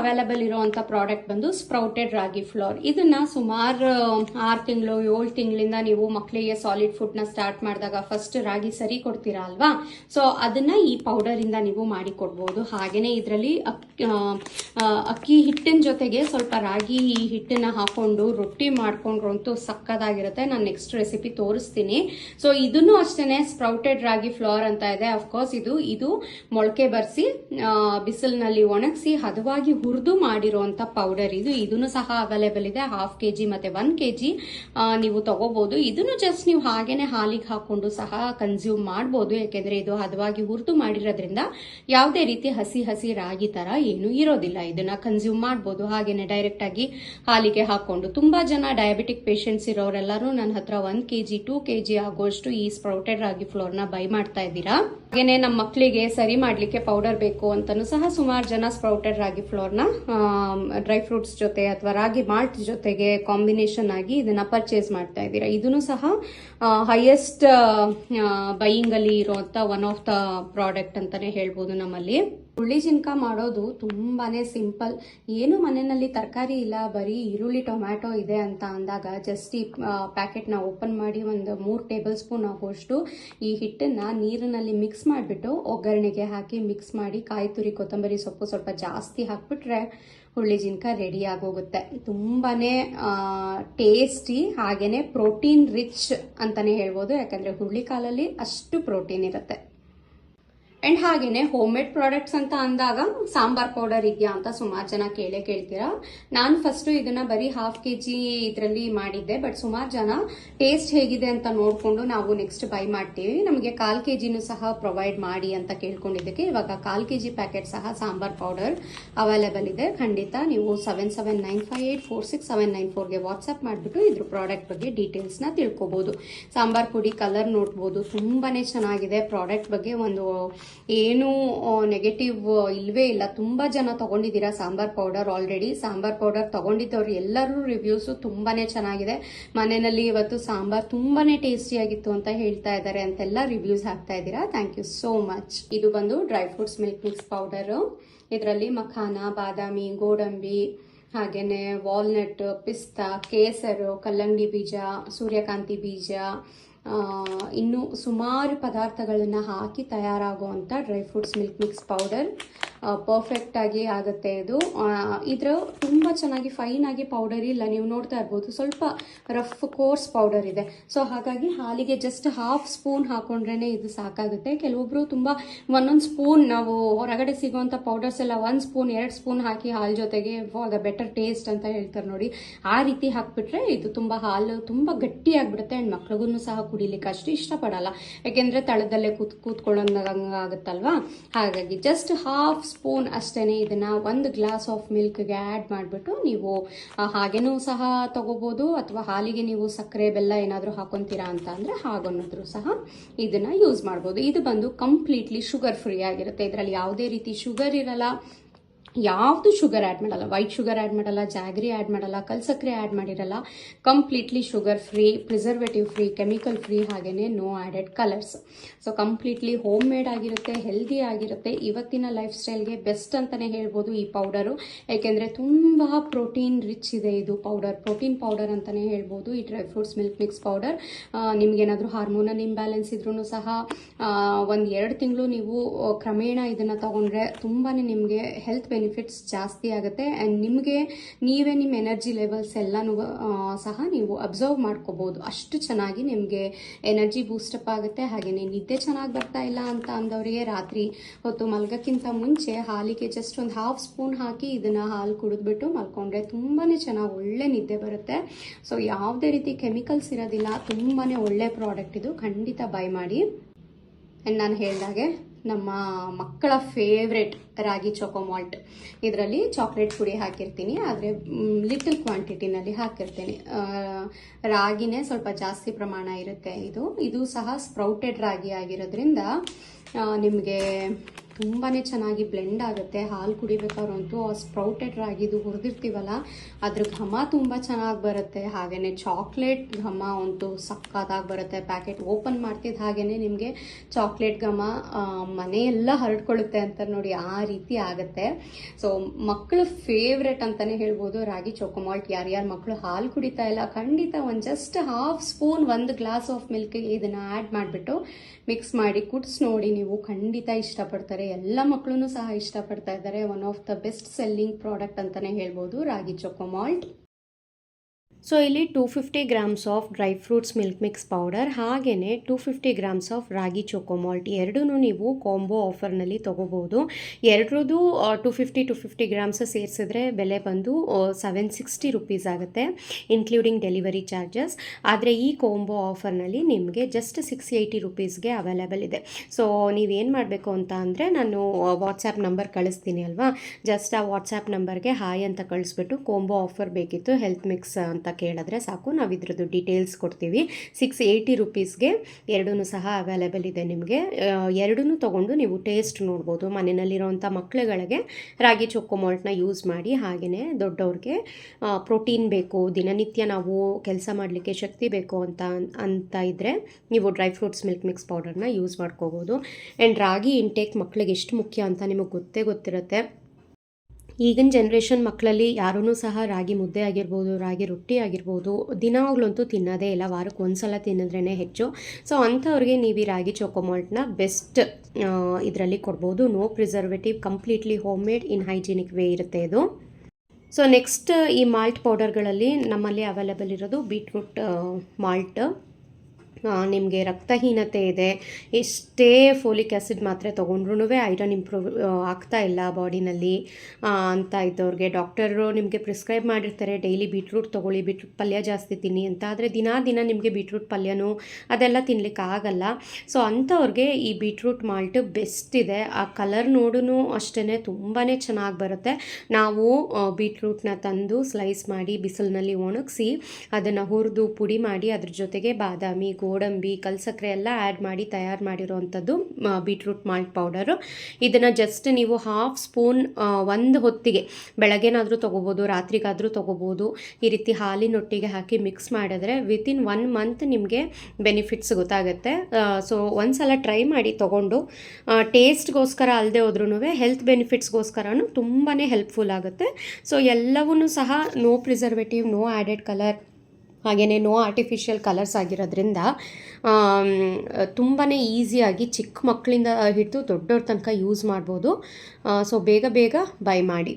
Available ಇರುವಂತ product ಬಂದು sprouted ರಾಗಿ floor ಇದನ್ನ ಸುಮಾರು ಆರು ತಿಂಗಳು, ಏಳು ತಿಂಗಳಿಂದ ನೀವು ಮಕ್ಕಳಿಗೆ ಸಾಲಿಡ್ ಫುಡ್ನ ಸ್ಟಾರ್ಟ್ ಮಾಡಿದಾಗ ಫಸ್ಟ್ ರಾಗಿ ಸರಿ ಕೊಡ್ತೀರಾ ಅಲ್ವಾ? ಸೊ ಅದನ್ನ ಈ ಪೌಡರ್ ಇಂದ ನೀವು ಮಾಡಿ ಕೊಡ್ಬೋದು. ಹಾಗೇನೆ ಇದರಲ್ಲಿ ಅಕ್ಕಿ ಹಿಟ್ಟಿನ ಜೊತೆಗೆ ಸ್ವಲ್ಪ ರಾಗಿ ಹಿಟ್ಟನ್ನ ಹಾಕೊಂಡು ರೊಟ್ಟಿ ಮಾಡ್ಕೊಂಡ್ರಂತೂ ಸಕ್ಕದಾಗಿರುತ್ತೆ. ನಾನು ನೆಕ್ಸ್ಟ್ ರೆಸಿಪಿ ತೋರಿಸ್ತೀನಿ. ಸೊ ಇದನ್ನು ಅಷ್ಟೇನೆ ಸ್ಪ್ರೌಟೆಡ್ ರಾಗಿ ಫ್ಲೋರ್ ಅಂತ ಇದೆ. ಅಫ್ಕೋರ್ಸ್ ಇದು ಇದು ಮೊಳಕೆ ಬರ್ಸಿ ಬಿಸಿಲಿನಲ್ಲಿ ಒಣಗಿಸಿ, ಹದವಾಗಿ ಹುರಿದು ಮಾಡಿರುವಂತ ಪೌಡರ್ ಇದು. ಇದನ್ನು ಸಹ ಅವೈಲೇಬಲ್ ಇದೆ. ಹಾಫ್ ಕೆ ಜಿ ಮತ್ತೆ ಒನ್ ಕೆ ಜಿ ನೀವು ತಗೋಬಹುದು ಇದನ್ನು ಜಸ್ಟ್ ನೀವು ಹಾಗೇನೆ ಹಾಲಿಗೆ ಹಾಕೊಂಡು ಸಹ ಕನ್ಸ್ಯೂಮ್ ಮಾಡಬಹುದು ಯಾಕೆಂದ್ರೆ ಇದು ಹದವಾಗಿ ಹುರಿದು ಮಾಡಿರೋದ್ರಿಂದ ಯಾವುದೇ ರೀತಿ ಹಸಿ ಹಸಿ ರಾಗಿ ತರ ಏನು ಇರೋದಿಲ್ಲ. ಇದನ್ನ ಕನ್ಸ್ಯೂಮ್ ಮಾಡಬಹುದು ಹಾಗೇನೆ ಡೈರೆಕ್ಟ್ ಆಗಿ ಹಾಲಿಗೆ ಹಾಕೊಂಡು. ತುಂಬಾ ಜನ ಡಯಾಬಿಟಿಕ್ ಪೇಷಂಟ್ಸ್ ಇರೋರೆಲ್ಲರೂ ನನ್ನ ಹತ್ರ one K G two K G ಆಗೋಷ್ಟು ಈ ಸ್ಪ್ರೌಟೆಡ್ ರಾಗಿ ಫ್ಲೋರ್ನ ಬೈ ಮಾಡ್ತಾ ಇದ್ದೀರಾ. ಹಾಗೇನೆ ನಮ್ಮ ಮಕ್ಕಳಿಗೆ ಸರಿ ಮಾಡ್ಲಿಕ್ಕೆ ಪೌಡರ್ ಬೇಕು ಅಂತಲೂ ಸಹ ಸುಮಾರು ಜನ ಸ್ಪ್ರೌಟೆಡ್ ರಾಗಿ ಫ್ಲೋರ್ನ ಡ್ರೈ ಫ್ರೂಟ್ಸ್ ಜೊತೆ ಅಥವಾ ರಾಗಿ ಮಾಲ್ಟ್ ಜೊತೆಗೆ ಕಾಂಬಿನೇಷನ್ ಆಗಿ ಇದನ್ನ ಪರ್ಚೇಸ್ ಮಾಡ್ತಾ ಇದ್ದೀರಾ. ಇದನ್ನು ಸಹ ಹೈಯೆಸ್ಟ್ ಬೈಯಿಂಗ್ ಅಲ್ಲಿ ಇರುವಂತ ಒನ್ ಆಫ್ ದ ಪ್ರಾಡಕ್ಟ್ ಅಂತಾನೆ ಹೇಳ್ಬೋದು ನಮ್ಮಲ್ಲಿ. ಹುಳಿ ಜಿನ್ಕ ಮಾಡೋದು ತುಂಬಾನೇ ಸಿಂಪಲ್. ಏನು ಮನೆಯಲ್ಲಿ ತರಕಾರಿ ಇಲ್ಲ, ಬರೀ ಈರುಳ್ಳಿ, ಟೊಮ್ಯಾಟೊ ಇದೆ ಅಂತ ಅಂದಾಗ ಜಸ್ಟ್ ಈ ಪ್ಯಾಕೆಟ್ನ ಓಪನ್ ಮಾಡಿ ಒಂದು ಮೂರು ಟೇಬಲ್ ಸ್ಪೂನ್ ಆಗುವಷ್ಟು ಈ ಹಿಟ್ಟನ್ನ ನೀರಿನಲ್ಲಿ ಮಿಕ್ಸ್ ಮಾಡಿಬಿಟ್ಟು ಒಗ್ಗರಣೆಗೆ ಹಾಕಿ ಮಿಕ್ಸ್ ಮಾಡಿ ಕಾಯಿ ತುರಿ, ಕೊತ್ತಂಬರಿ ಸೊಪ್ಪು ಸ್ವಲ್ಪ ಜಾಸ್ತಿ ಹಾಕ್ಬಿಟ್ರೆ ಹುಳಿ ಜಿನ್ಕ ರೆಡಿ ಆಗೋಗುತ್ತೆ. ತುಂಬಾನೇ ಟೇಸ್ಟಿ, ಹಾಗೇನೆ ಪ್ರೋಟೀನ್ ರಿಚ್ ಅಂತಾನೆ ಹೇಳ್ಬೋದು. ಯಾಕಂದ್ರೆ ಹುಳಿ ಕಾಲಲ್ಲಿ ಅಷ್ಟು ಪ್ರೋಟೀನ್ ಇರುತ್ತೆ. ಅಂಡ್ ಹಾಗೇನೆ ಹೋಮ್ ಮೇಡ್ ಪ್ರಾಡಕ್ಟ್ಸ್ ಅಂತ ಅಂದಾಗ ಸಾಂಬಾರ್ ಪೌಡರ್ ಇದೆಯಾ ಅಂತ ಸುಮಾರು ಜನ ಕೇಳೇ ಕೇಳ್ತೀರಾ? ನಾನು ಫಸ್ಟ್ ಇದನ್ನ ಬರೀ ಹಾಫ್ ಕೆ ಜಿ ಇದರಲ್ಲಿ ಮಾಡಿದ್ದೆ ಬಟ್ ಸುಮಾರು ಜನ ಟೇಸ್ಟ್ ಹೇಗಿದೆ ಅಂತ ನೋಡಿಕೊಂಡು ನಾವು ನೆಕ್ಸ್ಟ್ ಬೈ ಮಾಡ್ತೀವಿ. ನಮಗೆ ಕಾಲ್ ಕೆ ಜಿನೂ ಸಹ ಪ್ರೊವೈಡ್ ಮಾಡಿ ಅಂತ ಕೇಳ್ಕೊಂಡಿದ್ದಕ್ಕೆ ಇವಾಗ ಕಾಲ್ ಕೆ ಜಿ ಪ್ಯಾಕೆಟ್ ಸಹ ಸಾಂಬಾರ್ ಪೌಡರ್ ಅವೈಲೇಬಲ್ ಇದೆ. ಖಂಡಿತ ನೀವು seven seven nine five eight four six seven nine ಫೋರ್ಗೆ WhatsApp ಮಾಡಿಬಿಟ್ಟು ಇದ್ರ ಪ್ರಾಡಕ್ಟ್ ಬಗ್ಗೆ ಡೀಟೇಲ್ಸ್ನ ತಿಳ್ಕೊಬೋದು. ಸಾಂಬಾರ್ ಪುಡಿ ಕಲರ್ ನೋಡ್ಬೋದು. ತುಂಬಾ ಚೆನ್ನಾಗಿದೆ ಪ್ರಾಡಕ್ಟ್ ಬಗ್ಗೆ ಒಂದು ಏನು ನೆಗೆಟಿವ್ ಇಲ್ವೇ ಇಲ್ಲ. ತುಂಬಾ ಜನ ತಗೊಂಡಿದ್ದೀರಾ sambar powder already sambar powder ತಗೊಂಡಿದ್ದವ್ರು ಎಲ್ಲರೂ ರಿವ್ಯೂಸು ತುಂಬಾನೇ ಚೆನ್ನಾಗಿದೆ. ಮನೆಯಲ್ಲಿ ಇವತ್ತು ಸಾಂಬಾರ್ ತುಂಬಾನೇ ಟೇಸ್ಟಿ ಆಗಿತ್ತು ಅಂತ ಹೇಳ್ತಾ ಇದ್ದಾರೆ ಅಂತೆಲ್ಲ ರಿವ್ಯೂಸ್ ಹಾಕ್ತಾ ಇದ್ದೀರಾ. ಥ್ಯಾಂಕ್ ಯು ಸೋ ಮಚ್ ಇದು ಬಂದು dry fruits milk mix powder ಇದರಲ್ಲಿ ಮಖಾನ, ಬಾದಾಮಿ, ಗೋಡಂಬಿ, ಹಾಗೇನೆ ವಾಲ್ನಟ್ ಪಿಸ್ತಾ, ಕೇಸರು, ಕಲ್ಲಂಗಡಿ ಬೀಜ, ಸೂರ್ಯಕಾಂತಿ ಬೀಜ ಇನ್ನು ಸುಮಾರು ಪದಾರ್ಥಗಳನ್ನು ಹಾಕಿ ತಯಾರಾಗುವಂಥ dry fruits milk mix powder perfect ಆಗಿ ಆಗುತ್ತೆ ಇದು. ಇದರ ತುಂಬ ಚೆನ್ನಾಗಿ ಫೈನ್ ಆಗಿ ಪೌಡರ್ ಇಲ್ಲ, ನೀವು ನೋಡ್ತಾ ಇರ್ಬೋದು. ಸ್ವಲ್ಪ ರಫ್ ಕೋರ್ಸ್ ಪೌಡರ್ ಇದೆ. ಸೊ ಹಾಗಾಗಿ ಹಾಲಿಗೆ ಜಸ್ಟ್ ಹಾಫ್ ಸ್ಪೂನ್ ಹಾಕೊಂಡ್ರೇನೆ ಇದು ಸಾಕಾಗುತ್ತೆ. ಕೆಲವೊಬ್ರು ತುಂಬ ಒಂದೊಂದು ಸ್ಪೂನ್ ನಾವು ಹೊರಗಡೆ ಸಿಗುವಂತ ಪೌಡರ್ಸ್ ಎಲ್ಲ ಒಂದು ಸ್ಪೂನ್ ಎರಡು ಸ್ಪೂನ್ ಹಾಕಿ ಹಾಲು ಜೊತೆಗೆ ಬೆಟರ್ ಟೇಸ್ಟ್ ಅಂತ ಹೇಳ್ತಾರೆ ನೋಡಿ. ಆ ರೀತಿ ಹಾಕ್ಬಿಟ್ರೆ ಇದು ತುಂಬ ಹಾಲು ತುಂಬ ಗಟ್ಟಿ ಆಗ್ಬಿಡುತ್ತೆ ಅಂಡ್ ಮಕ್ಳಿಗೂ ಸಹ ಕುಡಿಲಿಕ್ಕೆ ಅಷ್ಟು ಇಷ್ಟಪಡಲ್ಲ. ಯಾಕೆಂದ್ರೆ ತಳದಲ್ಲೇ ಕೂತ್ ಕೂತ್ಕೊಳ್ಳೋಂಗಾಗುತ್ತಲ್ವಾ ಹಾಗಾಗಿ ಜಸ್ಟ್ ಹಾಫ್ ಸ್ಪೂನ್ ಅಷ್ಟೇ ಇದನ್ನ ಒಂದು ಗ್ಲಾಸ್ ಆಫ್ ಮಿಲ್ಕ್ಗೆ ಆ್ಯಡ್ ಮಾಡಿಬಿಟ್ಟು ನೀವು ಹಾಗೇನೂ ಸಹ ತಗೋಬೋದು, ಅಥವಾ ಹಾಲಿಗೆ ನೀವು ಸಕ್ಕರೆ, ಬೆಲ್ಲ ಏನಾದರೂ ಹಾಕೊತೀರಾ ಅಂತ ಅಂದರೆ ಹಾಗನ್ನೋದ್ರು ಸಹ ಇದನ್ನು ಯೂಸ್ ಮಾಡ್ಬೋದು. ಇದು ಬಂದು ಕಂಪ್ಲೀಟ್ಲಿ ಶುಗರ್ ಫ್ರೀ ಆಗಿರುತ್ತೆ. ಇದರಲ್ಲಿ ಯಾವುದೇ ರೀತಿ ಶುಗರ್ ಇರಲ್ಲ. ಯಾವುದು ಶುಗರ್ ಆ್ಯಡ್ ಮಾಡಲ್ಲ. ವೈಟ್ ಶುಗರ್ ಆ್ಯಡ್ ಮಾಡಲ್ಲ, ಜಾಗ್ರಿ ಆ್ಯಡ್ ಮಾಡಲ್ಲ ಕಲ್ಸಕ್ಕರೆ ಆ್ಯಡ್ ಮಾಡಿರಲ್ಲ. Completely sugar free preservative free chemical free ಹಾಗೆಯೇ no added colours so completely homemade ಆಗಿರುತ್ತೆ ಹೆಲ್ದಿ ಆಗಿರುತ್ತೆ. ಇವತ್ತಿನ ಲೈಫ್ ಸ್ಟೈಲ್ಗೆ ಬೆಸ್ಟ್ ಅಂತಲೇ ಹೇಳ್ಬೋದು ಈ ಪೌಡರು ಏಕೆಂದರೆ ತುಂಬ ಪ್ರೋಟೀನ್ ರಿಚ್ ಇದೆ ಇದು ಪೌಡರ್ ಪ್ರೋಟೀನ್ ಪೌಡರ್ ಅಂತಲೇ ಹೇಳ್ಬೋದು ಈ dry fruits milk mix powder ನಿಮಗೇನಾದರೂ ಹಾರ್ಮೋನಲ್ ಇಂಬ್ಯಾಲೆನ್ಸ್ ಇದ್ರೂ ಸಹ ಒಂದು ಎರಡು ತಿಂಗಳು ನೀವು ಕ್ರಮೇಣ ಇದನ್ನು ತಗೊಂಡ್ರೆ ತುಂಬಾ ನಿಮಗೆ ಹೆಲ್ತ್ ಬೆನಿಫಿಟ್ಸ್ ಜಾಸ್ತಿ ಆಗುತ್ತೆ. ಆ್ಯಂಡ್ ನಿಮಗೆ ನೀವೇ ನಿಮ್ಮ ಎನರ್ಜಿ ಲೆವೆಲ್ಸ್ ಎಲ್ಲನೂ ಸಹ ನೀವು ಅಬ್ಸರ್ವ್ ಮಾಡ್ಕೋಬೋದು. ಅಷ್ಟು ಚೆನ್ನಾಗಿ ನಿಮಗೆ ಎನರ್ಜಿ ಬೂಸ್ಟಪ್ ಆಗುತ್ತೆ. ಹಾಗೆಯೇ ನಿದ್ದೆ ಚೆನ್ನಾಗಿ ಬರ್ತಾ ಇಲ್ಲ ಅಂತ ಅಂದವರಿಗೆ ರಾತ್ರಿ ಹೊತ್ತು ಮಲ್ಗಕ್ಕಿಂತ ಮುಂಚೆ ಹಾಲಿಗೆ ಜಸ್ಟ್ ಒಂದು ಹಾಫ್ ಸ್ಪೂನ್ ಹಾಕಿ ಇದನ್ನು ಹಾಲು ಕುಡಿದ್ಬಿಟ್ಟು ಮಲ್ಕೊಂಡ್ರೆ ತುಂಬಾ ಚೆನ್ನಾಗಿ ಒಳ್ಳೆ ನಿದ್ದೆ ಬರುತ್ತೆ. ಸೊ ಯಾವುದೇ ರೀತಿ ಕೆಮಿಕಲ್ಸ್ ಇರೋದಿಲ್ಲ. ತುಂಬಾ ಒಳ್ಳೆ ಪ್ರಾಡಕ್ಟ್ ಇದು. ಖಂಡಿತ ಬೈ ಮಾಡಿ. ಆ್ಯಂಡ್ ನಾನು ಹೇಳಿದಾಗೆ ನಮ್ಮ ಮಕ್ಕಳ ಫೇವ್ರೆಟ್ ರಾಗಿ ಚೊಕೋ ಮಾಲ್ಟ್ ಇದರಲ್ಲಿ ಚಾಕ್ಲೇಟ್ ಪುಡಿ ಹಾಕಿರ್ತೀನಿ, ಆದರೆ ಲಿಟಲ್ ಕ್ವಾಂಟಿಟಿನಲ್ಲಿ ಹಾಕಿರ್ತೀನಿ. ರಾಗಿನೇ ಸ್ವಲ್ಪ ಜಾಸ್ತಿ ಪ್ರಮಾಣ ಇರುತ್ತೆ ಇದು. ಇದು ಸಹ ಸ್ಪ್ರೌಟೆಡ್ ರಾಗಿ ಆಗಿರೋದ್ರಿಂದ ನಿಮಗೆ ತುಂಬಾ ಚೆನ್ನಾಗಿ ಬ್ಲೆಂಡ್ ಆಗುತ್ತೆ. ಹಾಲು ಕುಡಿಬೇಕಾದ್ರಂತೂ ಆ ಸ್ಪ್ರೌಟೆಡ್ ರಾಗಿದು ಹುರಿದಿರ್ತೀವಲ್ಲ, ಅದ್ರ ಘಮ ತುಂಬ ಚೆನ್ನಾಗಿ ಬರುತ್ತೆ. ಹಾಗೆಯೇ ಚಾಕ್ಲೇಟ್ ಘಮ ಅಂತೂ ಸಕ್ಕತ್ತಾಗಿ ಬರುತ್ತೆ. ಪ್ಯಾಕೆಟ್ ಓಪನ್ ಮಾಡ್ತಿದ್ದ ಹಾಗೆಯೇ ನಿಮಗೆ ಚಾಕ್ಲೇಟ್ ಘಮ ಮನೆಯೆಲ್ಲ ಹರಡ್ಕೊಳ್ಳುತ್ತೆ ಅಂತ ನೋಡಿ ಆ ರೀತಿ ಆಗುತ್ತೆ. ಸೊ ಮಕ್ಕಳು ಫೇವ್ರೆಟ್ ಅಂತಲೇ ಹೇಳ್ಬೋದು. ರಾಗಿ ಚೊಕೊಮಾಲ್ಟ್ ಯಾರ್ಯಾರು ಮಕ್ಕಳು ಹಾಲು ಕುಡಿತಾ ಇಲ್ಲ, ಖಂಡಿತ ಒಂದು ಜಸ್ಟ್ ಹಾಫ್ ಸ್ಪೂನ್ ಒಂದು ಗ್ಲಾಸ್ ಆಫ್ ಮಿಲ್ಕ್ ಇದನ್ನು ಆ್ಯಡ್ ಮಾಡಿಬಿಟ್ಟು ಮಿಕ್ಸ್ ಮಾಡಿ ಕುಟ್ಸ್ ನೋಡಿ ನೀವು ಖಂಡಿತ ಇಷ್ಟಪಡ್ತಾರೆ. ಎಲ್ಲ ಮಕ್ಕಳು ಸಹ ಇಷ್ಟಪಡ್ತಾ ಇದ್ದಾರೆ. One of the best selling product ಅಂತಾನೆ ಹೇಳ್ಬೋದು. Ragi choco malt. ಸೊ ಇಲ್ಲಿ two fifty grams of dry fruits milk mix powder ಹಾಗೆಯೇ two fifty grams of ragi choco malt ಎರಡೂ ನೀವು ಕಾಂಬೋ ಆಫರ್ನಲ್ಲಿ ತೊಗೋಬೋದು. ಎರಡರದ್ದು two fifty two fifty grams ಸೇರಿಸಿದ್ರೆ ಬೆಲೆ ಬಂದು ಸೆವೆನ್ ಸಿಕ್ಸ್ಟಿ ರುಪೀಸ್ ಆಗುತ್ತೆ ಇನ್ಕ್ಲೂಡಿಂಗ್ ಡೆಲಿವರಿ ಚಾರ್ಜಸ್ ಆದರೆ ಈ ಕಾಂಬೋ ಆಫರ್ನಲ್ಲಿ ನಿಮಗೆ ಜಸ್ಟ್ ಸಿಕ್ಸ್ ಏಯ್ಟಿ ರುಪೀಸ್ಗೆ ಅವೈಲೇಬಲ್ ಇದೆ. ಸೊ, ನೀವೇನು ಮಾಡಬೇಕು ಅಂತ ಅಂದರೆ ನಾನು ವಾಟ್ಸಪ್ ನಂಬರ್ ಕಳಿಸ್ತೀನಿ ಅಲ್ವಾ? ಜಸ್ಟ್ ಆ ವಾಟ್ಸಪ್ ನಂಬರ್ಗೆ ಹಾಯ್ ಅಂತ ಕಳಿಸ್ಬಿಟ್ಟು ಕಾಂಬೋ ಆಫರ್ ಬೇಕಿತ್ತು ಹೆಲ್ತ್ ಮಿಕ್ಸ್ ಅಂತ ಕೇಳಿದ್ರೆ ಸಾಕು, ನಾವು ಇದ್ರದ್ದು ಡೀಟೇಲ್ಸ್ ಕೊಡ್ತೀವಿ. ಸಿಕ್ಸ್ ಏಯ್ಟಿ ರುಪೀಸ್ಗೆ ಎರಡೂ ಸಹ ಅವೈಲೇಬಲ್ ಇದೆ ನಿಮಗೆ. ಎರಡೂ ತೊಗೊಂಡು ನೀವು ಟೇಸ್ಟ್ ನೋಡ್ಬೋದು. ಮನೆಯಲ್ಲಿರೋಂಥ ಮಕ್ಕಳುಗಳಿಗೆ ರಾಗಿ ಚೊಕ್ಕೊಮಾಲ್ಟ್ನ ಯೂಸ್ ಮಾಡಿ ಹಾಗೆಯೇ ದೊಡ್ಡವ್ರಿಗೆ ಪ್ರೋಟೀನ್ ಬೇಕು, ದಿನನಿತ್ಯ ನಾವು ಕೆಲಸ ಮಾಡಲಿಕ್ಕೆ ಶಕ್ತಿ ಬೇಕು ಅಂತ ಅಂತ ಇದ್ದರೆ ನೀವು ಡ್ರೈ ಫ್ರೂಟ್ಸ್ ಮಿಲ್ಕ್ ಮಿಕ್ಸ್ ಪೌಡರ್ನ ಯೂಸ್ ಮಾಡ್ಕೋಬೋದು. ಆ್ಯಂಡ್ ರಾಗಿ ಇಂಟೇಕ್ ಮಕ್ಕಳಿಗೆ ಎಷ್ಟು ಮುಖ್ಯ ಅಂತ ನಿಮಗೆ ಗೊತ್ತೇ ಗೊತ್ತಿರುತ್ತೆ. ಈಗಿನ ಜನ್ರೇಷನ್ ಮಕ್ಕಳಲ್ಲಿ ಯಾರೂ ಸಹ ರಾಗಿ ಮುದ್ದೆ ಆಗಿರ್ಬೋದು, ರಾಗಿ ರೊಟ್ಟಿ ಆಗಿರ್ಬೋದು ದಿನಾಗ್ಲಂತೂ ತಿನ್ನೋದೇ ಇಲ್ಲ. ವಾರಕ್ಕೆ ಒಂದು ಸಲ ತಿನ್ನಿದ್ರೇ ಹೆಚ್ಚು. ಸೊ ಅಂಥವ್ರಿಗೆ ನೀವು ಈ ರಾಗಿ ಚೊಕೊಮಾಲ್ಟ್ನ ಬೆಸ್ಟ್ ಇದರಲ್ಲಿ ಕೊಡ್ಬೋದು. No preservative completely homemade in hygienic way ಇರುತ್ತೆ ಇದು. ಸೊ ನೆಕ್ಸ್ಟ್ ಈ ಮಾಲ್ಟ್ ಪೌಡರ್ಗಳಲ್ಲಿ ನಮ್ಮಲ್ಲಿ ಅವೈಲೇಬಲ್ ಇರೋದು ಬೀಟ್ರೂಟ್ ಮಾಲ್ಟ್ ನಿಮಗೆ ರಕ್ತಹೀನತೆ ಇದೆ, ಎಷ್ಟೇ ಫೋಲಿಕ್ ಆ್ಯಸಿಡ್ ಮಾತ್ರೆ ತೊಗೊಂಡ್ರೂ ಐರನ್ ಇಂಪ್ರೂವ್ ಆಗ್ತಾ ಇಲ್ಲ ಬಾಡಿನಲ್ಲಿ ಅಂತ ಇದ್ದವ್ರಿಗೆ. ಡಾಕ್ಟರು ನಿಮಗೆ ಪ್ರಿಸ್ಕ್ರೈಬ್ ಮಾಡಿರ್ತಾರೆ, ಡೈಲಿ ಬೀಟ್ರೂಟ್ ತೊಗೊಳ್ಳಿ, ಬೀಟ್ರೂಟ್ ಪಲ್ಯ ಜಾಸ್ತಿ ತಿನ್ನಿ ಅಂತ. ಆದರೆ ದಿನಾ ದಿನ ನಿಮಗೆ ಬೀಟ್ರೂಟ್ ಪಲ್ಯನೂ ಅದೆಲ್ಲ ತಿನ್ನಲಿಕ್ಕೆ ಆಗಲ್ಲ. ಸೊ ಅಂಥವ್ರಿಗೆ ಈ ಬೀಟ್ರೂಟ್ ಮಾಲ್ಟ್ ಬೆಸ್ಟ್ ಇದೆ. ಆ ಕಲರ್ ನೋಡೂ ಅಷ್ಟೇ ತುಂಬಾ ಚೆನ್ನಾಗಿ ಬರುತ್ತೆ. ನಾವು ಬೀಟ್ರೂಟ್ನ ತಂದು ಸ್ಲೈಸ್ ಮಾಡಿ, ಬಿಸಿಲಿನಲ್ಲಿ ಒಣಗಿಸಿ, ಅದನ್ನು ಹುರಿದು ಪುಡಿ ಮಾಡಿ, ಅದ್ರ ಜೊತೆಗೆ ಬಾದಾಮಿ ಗೋಡಂಬಿ ಕಲ್ಸಕ್ಕರೆ ಎಲ್ಲ ಆ್ಯಡ್ ಮಾಡಿ ತಯಾರು ಮಾಡಿರೋವಂಥದ್ದು ಬೀಟ್ರೂಟ್ ಮಾಲ್ಟ್ ಪೌಡರು ಇದನ್ನು ಜಸ್ಟ್ ನೀವು ಹಾಫ್ ಸ್ಪೂನ್ ಒಂದು ಹೊತ್ತಿಗೆ ಬೆಳಗ್ಗೆನಾದರೂ ತೊಗೋಬೋದು, ರಾತ್ರಿಗಾದರೂ ತೊಗೋಬೋದು. ಈ ರೀತಿ ಹಾಲಿನೊಟ್ಟಿಗೆ ಹಾಕಿ ಮಿಕ್ಸ್ ಮಾಡಿದ್ರೆ ವಿತಿನ್ ಒನ್ ಮಂತ್ ನಿಮಗೆ ಬೆನಿಫಿಟ್ಸ್ ಗೊತ್ತಾಗುತ್ತೆ. ಸೊ ಒಂದು ಸಲ ಟ್ರೈ ಮಾಡಿ ತೊಗೊಂಡು ಟೇಸ್ಟ್ಗೋಸ್ಕರ ಅಲ್ಲದೆ ಹೋದ್ರೂ ಹೆಲ್ತ್ ಬೆನಿಫಿಟ್ಸ್ಗೋಸ್ಕರನೂ ತುಂಬಾ ಹೆಲ್ಪ್ಫುಲ್ ಆಗುತ್ತೆ. ಸೊ ಎಲ್ಲವೂ ಸಹ no preservative no added colour ಹಾಗೆಯೇ ನೋ ಆರ್ಟಿಫಿಷಿಯಲ್ ಕಲರ್ಸ್ ಆಗಿರೋದ್ರಿಂದ ತುಂಬಾ ಈಸಿಯಾಗಿ ಚಿಕ್ಕ ಮಕ್ಕಳಿಂದ ಹಿಡಿದು ದೊಡ್ಡವ್ರ ತನಕ ಯೂಸ್ ಮಾಡ್ಬೋದು. ಸೊ ಬೇಗ ಬೇಗ ಬೈ ಮಾಡಿ.